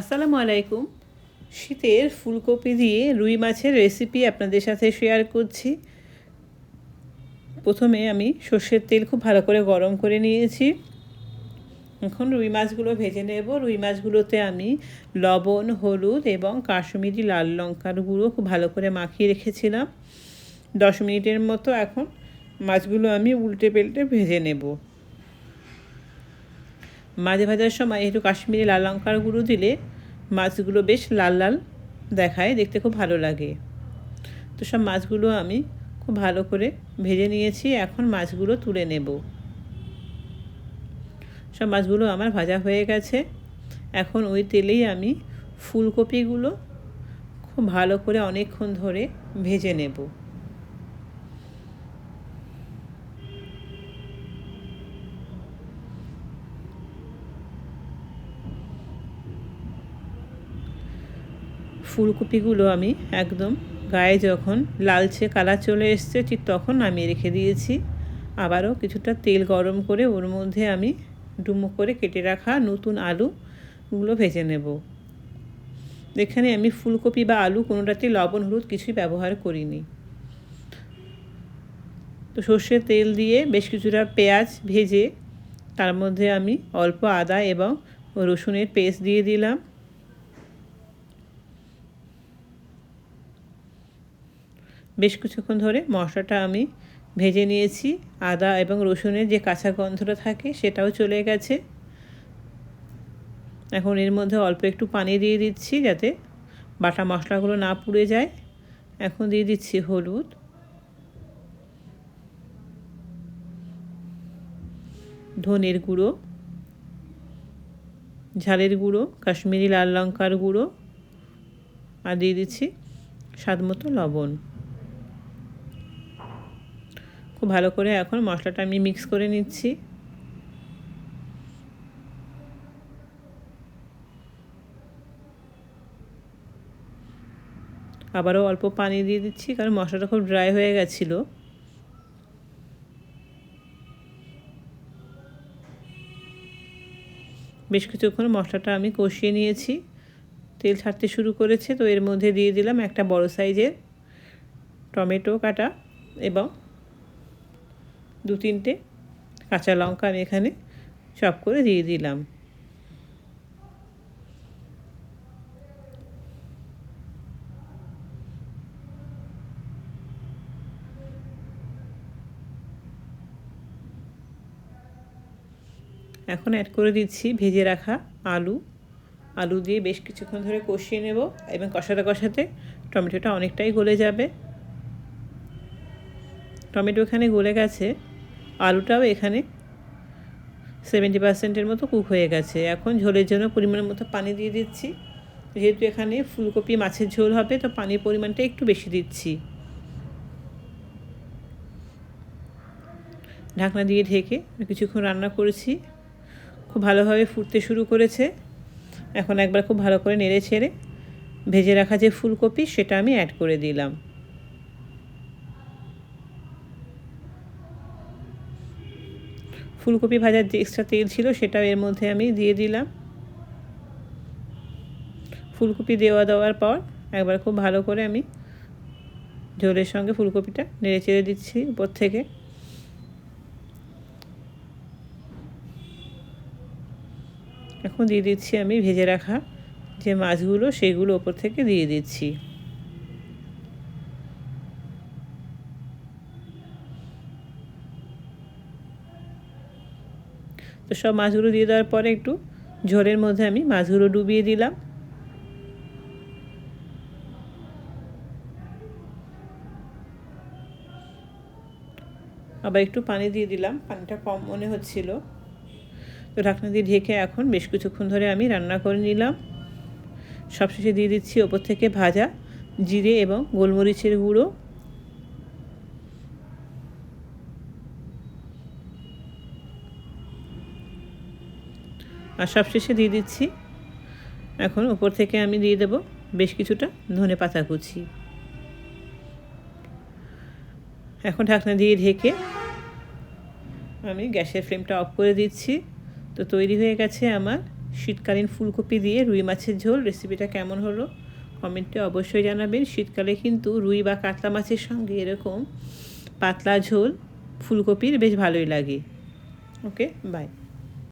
আসসালামু আলাইকুম। শীতের ফুলকপি দিয়ে রুই মাছের রেসিপি আপনাদের সাথে শেয়ার করছি। প্রথমে আমি সর্ষের তেল খুব ভালো করে গরম করে নিয়েছি। এখন রুই মাছগুলো ভেজে নেব। রুই মাছগুলোতে আমি লবণ, হলুদ এবং কাশ্মীরি লাল লঙ্কার গুঁড়ো খুব ভালো করে মাখিয়ে রেখেছিলাম। দশ মিনিটের মতো এখন মাছগুলো আমি উল্টে পেল্টে ভেজে নেব। মাছ ভাজার সময় একটু কাশ্মীরি লাল লঙ্কার গুঁড়ো দিলে মাছগুলো বেশ লাল লাল দেখায়, দেখতে খুব ভালো লাগে। তো সব মাছগুলো আমি খুব ভালো করে ভেজে নিয়েছি, এখন মাছগুলো তুলে নেব। সব মাছগুলো আমার ভাজা হয়ে গেছে। এখন ওই তেলেই আমি ফুলকপিগুলো খুব ভালো করে অনেকক্ষণ ধরে ভেজে নেব। ফুলকপিগুলো আমি একদম গায়ে যখন লালচে কালার চলে এসছে, ঠিক তখন নামিয়ে রেখে দিয়েছি। আবারও কিছুটা তেল গরম করে ওর মধ্যে আমি ডুমো করে কেটে রাখা নতুন আলুগুলো ভেজে নেব। এখানে আমি ফুলকপি বা আলু কোনোটাতেই লবণ, হলুদ কিছুই ব্যবহার করিনি। তো সর্ষের তেল দিয়ে বেশ কিছুটা পেঁয়াজ ভেজে তার মধ্যে আমি অল্প আদা এবং রসুনের পেস্ট দিয়ে দিলাম। বেশ কিছুক্ষণ ধরে মশলাটা আমি ভেজে নিয়েছি, আদা এবং রসুনের যে কাঁচা গন্ধটা থাকে সেটাও চলে গেছে। এখন এর মধ্যে অল্প একটু পানি দিয়ে দিচ্ছি যাতে বাটা মশলাগুলো না পুড়ে যায়। এখন দিয়ে দিচ্ছি হলুদ। ধনের গুঁড়ো। ঝালের গুঁড়ো, কাশ্মীরি লাল লঙ্কার গুঁড়ো। আর দিয়ে দিচ্ছি স্বাদ মতো লবণ। খুব ভালো করে এখন মশলাটা আমি মিক্স করে নিচ্ছি। আবারও অল্প পানি দিয়ে দিচ্ছি, কারণ মশলাটা খুব ড্রাই হয়ে গেছিল। বেশ কিছুক্ষণ মশলাটা আমি কষিয়ে নিয়েছি। তেল ছাড়তে শুরু করেছে, তো এর মধ্যে দিয়ে দিলাম একটা বড় সাইজের টমেটো কাটা এবং দু তিনটে কাঁচা লঙ্কা আমি এখানে চপ করে দিয়ে দিলাম। এখন অ্যাড করে দিচ্ছি ভেজে রাখা আলু। আলু দিয়ে বেশ কিছুক্ষণ ধরে কষিয়ে নেব এবং কষাতে কষাতে টমেটোটা অনেকটাই গলে যাবে। টমেটো এখানে গলে গেছে। আলুটাও এখানে সেভেন্টি পার্সেন্টের মতো কুক হয়ে গেছে। এখন ঝোলের জন্য পরিমাণের মতো পানি দিয়ে দিচ্ছি। যেহেতু এখানে ফুলকপি, মাছের ঝোল হবে, তো পানির পরিমাণটা একটু বেশি দিচ্ছি। ঢাকনা দিয়ে ঢেকে কিছুক্ষণ রান্না করেছি। খুব ভালোভাবে ফুটতে শুরু করেছে। এখন একবার খুব ভালো করে নেড়ে ছেড়ে ভেজে রাখা যে ফুলকপি, সেটা আমি অ্যাড করে দিলাম। ফুলকপি ভাজার যে এক্সট্রা তেল ছিল সেটাও এর মধ্যে আমি দিয়ে দিলাম। ফুলকপি দেওয়া দেওয়ার পর একবার খুব ভালো করে আমি ঝোলের সঙ্গে ফুলকপিটা নেড়ে চেড়ে দিচ্ছি উপর থেকে। এখন দিয়ে দিচ্ছি আমি ভেজে রাখা যে মাছগুলো, সেগুলো ওপর থেকে দিয়ে দিচ্ছি। তো সব মাছগুলো দিয়ে দেওয়ার পরে একটু ঝোলের মধ্যে আমি মাছগুলো ডুবিয়ে দিলাম। আবার একটু পানি দিয়ে দিলাম, পানিটা কম মনে হচ্ছিল। তো ঢাকনা দিয়ে ঢেকে এখন বেশ কিছুক্ষণ ধরে আমি রান্না করে নিলাম। সবশেষে দিয়ে দিচ্ছি ওপর থেকে ভাজা জিরে এবং গোলমরিচের গুঁড়ো। আর সবশেষে দিয়ে দিচ্ছি। এখন ওপর থেকে আমি দিয়ে দেব বেশ কিছুটা ধনে পাতা কুচি। এখন ঢাকনা দিয়ে ঢেকে আমি গ্যাসের ফ্লেমটা অফ করে দিচ্ছি। তো তৈরি হয়ে গেছে আমার শীতকালীন ফুলকপি দিয়ে রুই মাছের ঝোল। রেসিপিটা কেমন হলো কমেন্টে অবশ্যই জানাবেন। শীতকালে কিন্তু রুই বা কাতলা মাছের সঙ্গে এরকম পাতলা ঝোল ফুলকপির বেশ ভালোই লাগে। Okay, bye.